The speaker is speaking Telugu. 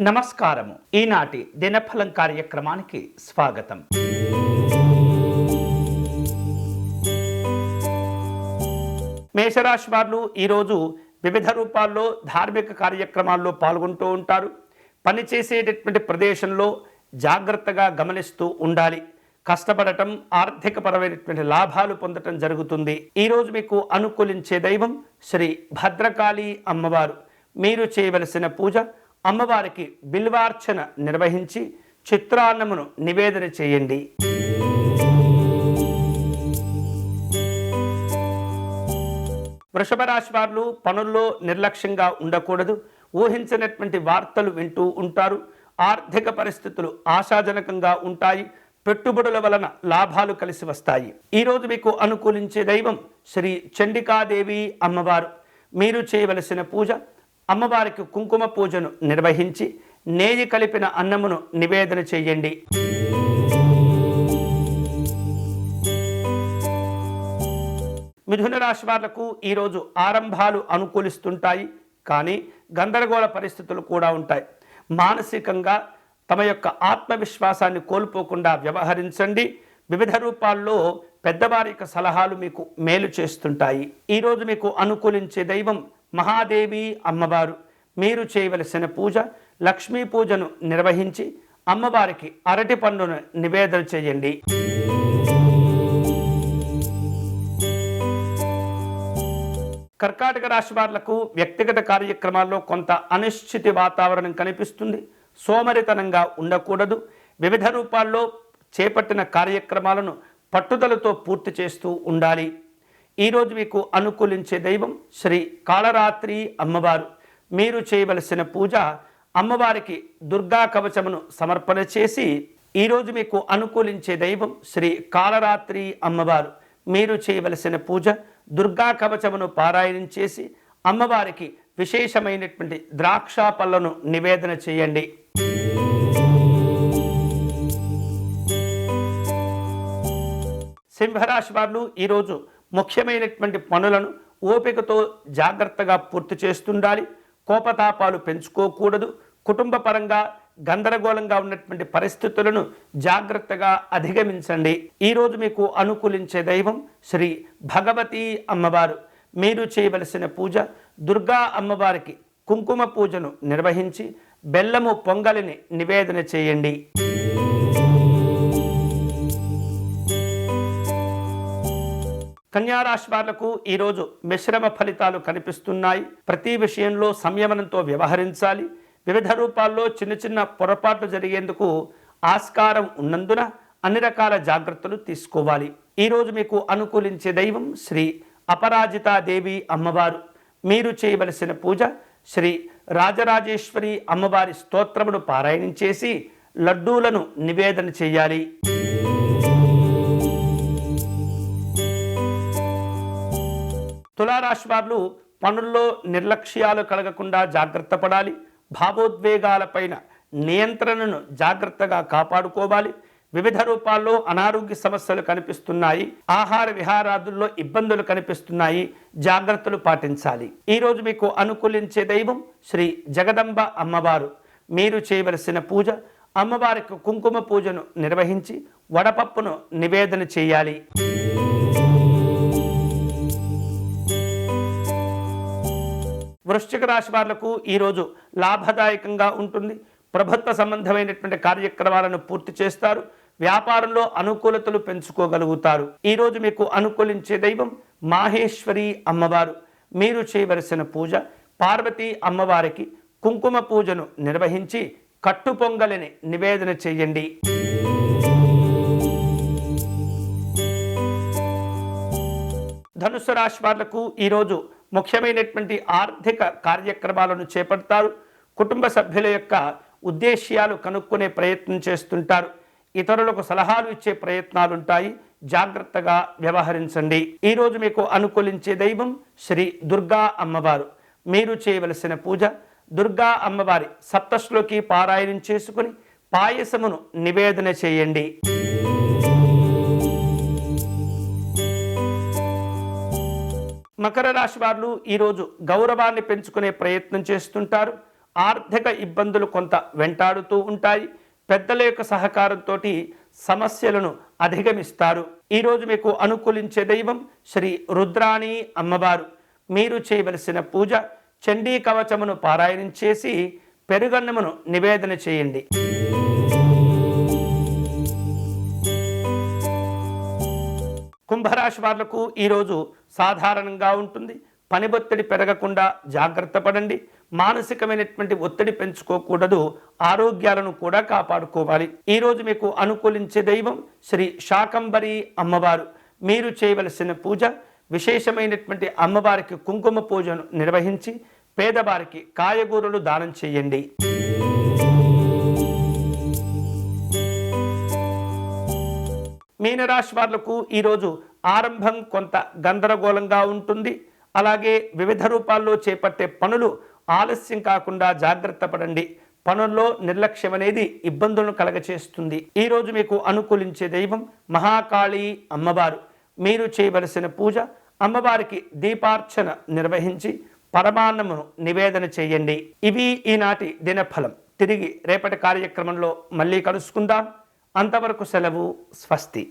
నమస్కారము. ఈనాటి దినఫలం కార్యక్రమానికి స్వాగతం. మేషరాశి వారు ఈరోజు వివిధ రూపాల్లో ధార్మిక కార్యక్రమాల్లో పాల్గొంటూ ఉంటారు. పనిచేసేటటువంటి ప్రదేశంలో జాగ్రత్తగా గమనిస్తూ ఉండాలి. కష్టపడటం ఆర్థికపరమైనటువంటి లాభాలు పొందటం జరుగుతుంది. ఈరోజు మీకు అనుకూలించే దైవం శ్రీ భద్రకాళి అమ్మవారు. మీరు చేయవలసిన పూజ అమ్మవారికి బిల్వార్చన నిర్వహించి చిత్రాన్నమును నివేదన చేయండి. వృషభ రాశి వారు పనుల్లో నిర్లక్ష్యంగా ఉండకూడదు. ఊహించినటువంటి వార్తలు వింటూ ఉంటారు. ఆర్థిక పరిస్థితులు ఆశాజనకంగా ఉంటాయి. పెట్టుబడుల వలన లాభాలు కలిసి వస్తాయి. ఈరోజు మీకు అనుకూలించే దైవం శ్రీ చండికాదేవి అమ్మవారు. మీరు చేయవలసిన పూజ అమ్మవారికి కుంకుమ పూజను నిర్వహించి నేయి కలిపిన అన్నమును నివేదన చేయండి. మిథున రాశి వాళ్ళకు ఈరోజు ఆరంభాలు అనుకూలిస్తుంటాయి కానీ గందరగోళ పరిస్థితులు కూడా ఉంటాయి. మానసికంగా తమ యొక్క ఆత్మవిశ్వాసాన్ని కోల్పోకుండా వ్యవహరించండి. వివిధ రూపాల్లో పెద్దవారి యొక్క సలహాలు మీకు మేలు చేస్తుంటాయి. ఈరోజు మీకు అనుకూలించే దైవం మహాదేవి అమ్మవారు. మీరు చేయవలసిన పూజ లక్ష్మీ పూజను నిర్వహించి అమ్మవారికి అరటి పండును నివేదన చేయండి. కర్కాటక రాశి వాళ్ళకు వ్యక్తిగత కార్యక్రమాల్లో కొంత అనిశ్చితి వాతావరణం కనిపిస్తుంది. సోమరితనంగా ఉండకూడదు. వివిధ రూపాల్లో చేపట్టిన కార్యక్రమాలను పట్టుదలతో పూర్తి చేస్తూ ఉండాలి. ఈరోజు మీకు అనుకూలించే దైవం శ్రీ కాళరాత్రి అమ్మవారు. మీరు చేయవలసిన పూజ అమ్మవారికి దుర్గా కవచమును సమర్పణ చేసి ఈరోజు మీకు అనుకూలించే దైవం శ్రీ కాళరాత్రి అమ్మవారు. మీరు చేయవలసిన పూజ దుర్గా కవచమును పారాయణం చేసి అమ్మవారికి విశేషమైనటువంటి ద్రాక్ష పళ్ళను నివేదన చేయండి. సింహరాశి వారు ఈరోజు ముఖ్యమైనటువంటి పనులను ఓపికతో జాగ్రత్తగా పూర్తి చేస్తుండాలి. కోపతాపాలు పెంచుకోకూడదు. కుటుంబ పరంగా గందరగోళంగా ఉన్నటువంటి పరిస్థితులను జాగ్రత్తగా అధిగమించండి. ఈరోజు మీకు అనుకూలించే దైవం శ్రీ భగవతి అమ్మవారు. మీరు చేయవలసిన పూజ దుర్గా అమ్మవారికి కుంకుమ పూజను నిర్వహించి బెల్లము పొంగలిని నివేదన చేయండి. కన్యారాశి వాళ్ళకు ఈరోజు మిశ్రమ ఫలితాలు కనిపిస్తున్నాయి. ప్రతి విషయంలో సంయమనంతో వ్యవహరించాలి. వివిధ రూపాల్లో చిన్న చిన్న పొరపాట్లు జరిగేందుకు ఆస్కారం ఉన్నందున అన్ని రకాల జాగ్రత్తలు తీసుకోవాలి. ఈరోజు మీకు అనుకూలించే దైవం శ్రీ అపరాజితాదేవి అమ్మవారు. మీరు చేయవలసిన పూజ శ్రీ రాజరాజేశ్వరి అమ్మవారి స్తోత్రమును పారాయణం చేసి లడ్డూలను నివేదన చేయాలి. తులారాశి వారు పనుల్లో నిర్లక్ష్యాలు కలగకుండా జాగ్రత్త పడాలి. భావోద్వేగాలపైన నియంత్రణను జాగ్రత్తగా కాపాడుకోవాలి. వివిధ రూపాల్లో అనారోగ్య సమస్యలు కనిపిస్తున్నాయి. ఆహార విహారాదుల్లో ఇబ్బందులు కనిపిస్తున్నాయి. జాగ్రత్తలు పాటించాలి. ఈరోజు మీకు అనుకూలించే దైవం శ్రీ జగదంబ అమ్మవారు. మీరు చేయవలసిన పూజ అమ్మవారికి కుంకుమ పూజను నిర్వహించి వడపప్పును నివేదన చేయాలి. వృశ్చిక రాశి వాళ్ళకు ఈరోజు లాభదాయకంగా ఉంటుంది. ప్రభుత్వ సంబంధమైనటువంటి కార్యక్రమాలను పూర్తి చేస్తారు. వ్యాపారంలో అనుకూలతలు పెంచుకోగలుగుతారు. ఈరోజు మీకు అనుకూలించే దైవం మాహేశ్వరి అమ్మవారు. మీరు చేయవలసిన పూజ పార్వతీ అమ్మవారికి కుంకుమ పూజను నిర్వహించి కట్టు పొంగలిని నివేదన చేయండి. ధనుసు రాశి వాళ్ళకు ఈరోజు ముఖ్యమైనటువంటి ఆర్థిక కార్యక్రమాలను చేపడతారు. కుటుంబ సభ్యుల యొక్క ఉద్దేశ్యాలు కనుక్కునే ప్రయత్నం చేస్తుంటారు. ఇతరులకు సలహాలు ఇచ్చే ప్రయత్నాలు ఉంటాయి జాగ్రత్తగా వ్యవహరించండి. ఈరోజు మీకు అనుకూలించే దైవం శ్రీ దుర్గా అమ్మవారు. మీరు చేయవలసిన పూజ దుర్గా అమ్మవారి సప్తశ్లోకి పారాయణం చేసుకుని పాయసమును నివేదన చేయండి. మకర రాశి వారు ఈరోజు గౌరవాన్ని పెంచుకునే ప్రయత్నం చేస్తుంటారు. ఆర్థిక ఇబ్బందులు కొంత వెంటాడుతూ ఉంటాయి. పెద్దల యొక్క సహకారంతో సమస్యలను అధిగమిస్తారు. ఈరోజు మీకు అనుకూలించే దైవం శ్రీ రుద్రాణి అమ్మవారు. మీరు చేయవలసిన పూజ చండీ కవచమును పారాయణం చేసి పెరుగన్నమును నివేదన చేయండి. కుంభరాశి వాళ్ళకు ఈరోజు సాధారణంగా ఉంటుంది. పని ఒత్తిడి పెరగకుండా జాగ్రత్త పడండి. మానసికమైనటువంటి ఒత్తిడి పెంచుకోకూడదు. ఆరోగ్యాలను కూడా కాపాడుకోవాలి. ఈరోజు మీకు అనుకూలించే దైవం శ్రీ శాకంబరి అమ్మవారు. మీరు చేయవలసిన పూజ విశేషమైనటువంటి అమ్మవారికి కుంకుమ పూజను నిర్వహించి పేదవారికి కాయగూరలు దానం చేయండి. మీనరాశి వాళ్ళకు ఈరోజు ఆరంభం కొంత గందరగోళంగా ఉంటుంది. అలాగే వివిధ రూపాల్లో చేపట్టే పనులు ఆలస్యం కాకుండా జాగ్రత్త పడండి. పనుల్లో నిర్లక్ష్యం అనేది ఇబ్బందులను కలగచేస్తుంది. ఈరోజు మీకు అనుకూలించే దైవం మహాకాళి అమ్మవారు. మీరు చేయవలసిన పూజ అమ్మవారికి దీపార్చన నిర్వహించి పరమాన్నమును నివేదన చేయండి. ఇవి ఈనాటి దినఫలం. తిరిగి రేపటి కార్యక్రమంలో మళ్ళీ కలుసుకుందాం. అంతవరకు సెలవు స్వస్తి.